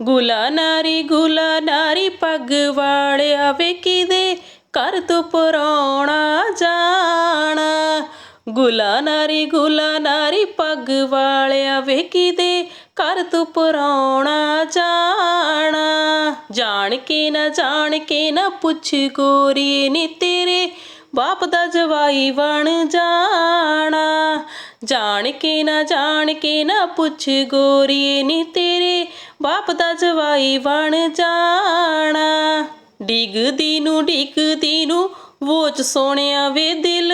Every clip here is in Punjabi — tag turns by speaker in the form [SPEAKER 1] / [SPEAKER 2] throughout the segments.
[SPEAKER 1] ਗੁਲਾ ਨਾਰੀ ਗੁਲਾ ਨਾਰੀ ਪੱਗ ਵਾਲਿਆ ਵੇ ਕਿਦੇ ਘਰ ਤੋਂ ਪਰਾਉਣਾ ਜਾਣਾ? ਗੁਲਾ ਨਾਰੀ ਗੁਲਾ ਨਾਰੀ ਪੱਗ ਵਾਲਿਆ ਵੇ ਕਿਦੇ ਘਰ ਤੋਂ ਪਰਾਉਣਾ ਜਾਣਾ? ਜਾਣ ਕੇ ਨਾ, ਜਾਣ ਕੇ ਨਾ ਪੁੱਛ ਗੋਰੀ ਨੀ ਤੇਰੇ ਬਾਪ ਦਾ ਜਵਾਈ ਬਣ ਜਾਣਾ। ਜਾਣ ਕੇ ਨਾ, ਜਾਣ ਕੇ ਨਾ ਪੁੱਛ ਗੋਰੀ ਨੀ ਤੇਰੇ ਬਾਪ ਦਾ ਜਵਾਈ ਬਣ ਜਾਣਾ। ਡਿੱਗਦੀ ਨੂੰ ਡਿੱਗਦੀ ਨੂੰ ਵੋਚ ਸੋਹਣਿਆ ਵੇ ਦਿਲ,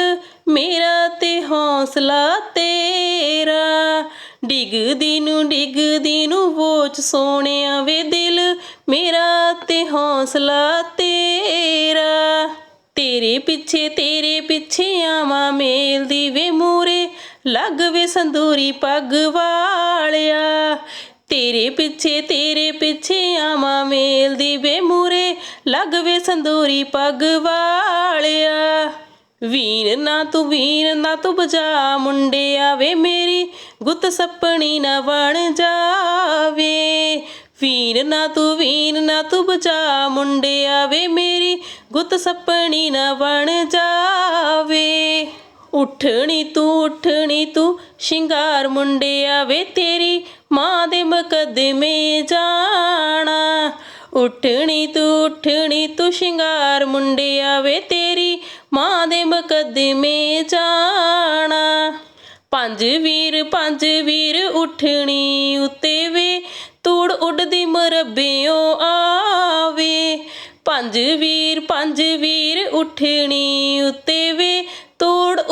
[SPEAKER 1] ਮੇਰਾ ਤੇ ਹੌਸਲਾ ਤੇਰਾ। ਡਿੱਗਦੀ ਨੂੰ ਡਿੱਗਦੀ ਨੂੰ ਵੋਚ ਸੋਹਣਿਆ ਵੇ ਦਿਲ, ਮੇਰਾ ਤੇ ਹੌਸਲਾ ਤੇਰਾ। ਤੇਰੇ ਪਿੱਛੇ ਤੇਰੇ ਪਿੱਛੇ ਆਵਾਂ ਮੇਲ ਦੀ ਵੇ ਮੂਰੇ, ਲੱਗ ਵੇ ਸੰਦੂਰੀ ਪੱਗ ਵਾਲਿਆ। ਤੇਰੇ ਪਿੱਛੇ ਤੇਰੇ ਪਿੱਛੇ ਆਵਾਂ ਮੇਲ ਦੀ ਵੇ ਮੂਰੇ, ਲੱਗ ਵੇ ਸੰਦੂਰੀ ਪੱਗ ਵਾਲਿਆ। ਵੀਰ ਨਾ ਤੂੰ, ਵੀਰ ਨਾ ਤੂੰ ਬਜਾ ਮੁੰਡਿਆ ਵੇ ਮੇਰੀ, ਗੁੱਤ ਸੱਪਣੀ ਨਾ ਬਣ ਜਾਵੇ। ਵੀਰ ਨਾ ਤੂੰ, ਵੀਰ ਨਾ ਤੂੰ ਬਚਾ ਮੁੰਡਿਆ ਵੇ ਮੇਰੀ, ਗੁੱਤ ਸੱਪਣੀ ਨਾ ਬਣ ਜਾਵੇ। ਉੱਠਣੀ ਤੂੰ ਉੱਠਣੀ ਤੂੰ, ਸ਼ਿੰਗਾਰ ਮੁੰਡਿਆ ਵੇ ਤੇਰੀ, ਮਾਂ ਦੇ ਮੁਕੱਦਮੇ ਜਾਣਾ। ਉੱਠਣੀ ਤੂੰ ਉੱਠਣੀ ਤੂੰ, ਸ਼ਿੰਗਾਰ ਮੁੰਡਿਆ ਵੇ ਤੇਰੀ, ਮਾਂ ਦੇ ਮੁਕੱਦਮੇ ਜਾਣਾ। ਪੰਜ ਵੀਰ ਪੰਜ ਵੀਰ ਉੱਠਣੀ ਉੱਤੇ ਵੇ ਤੂੜ ਉੱਡਦੀ ਮਰਬਿਓ ਆਵੇ। ਪੰਜ ਵੀਰ ਪੰਜ ਵੀਰ ਉੱਠਣੀ ਉੱਤੇ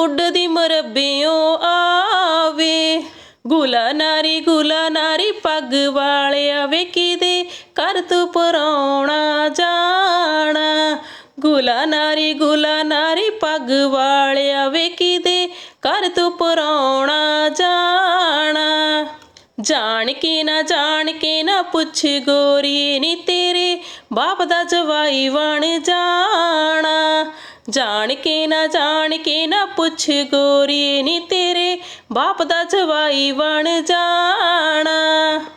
[SPEAKER 1] ਉੱਡਦੀ ਮਰਬਿਓ ਆਵੇ। ਗੁਲਾ ਨਾਰੀ ਗੁਲਾ ਨਾਰੀ, ਪੱਗ ਵਾਲਿਆ ਵੇ ਕਿਦੇ ਕਰ ਤੂੰ ਪਰਾਉਣਾ ਜਾਣਾ। ਗੁਲਾ ਨਾਰੀ ਗੁਲਾ ਨਾਰੀ, ਪੱਗ ਵਾਲਿਆ ਵੇ ਕਿਦੇ ਕਰ ਤੂੰ ਪਰਾਉਣਾ ਜਾਣਾ। ਜਾਣ ਕੇ ਨਾ, ਜਾਣ ਕੇ ਨਾ ਪੁੱਛ ਗੋਰੀ ਨੀ ਤੇਰੇ ਬਾਪ ਦਾ ਜਵਾਈ ਬਣ ਜਾਣਾ। ਜਾਣ ਕੇ ਨਾ ਜਾਣ ਕੇ ਨਾ ਪੁੱਛ ਗੋਰੀਏ ਨੀ ਤੇਰੇ, ਬਾਪ ਦਾ ਜਵਾਈ ਬਣ ਜਾਣਾ।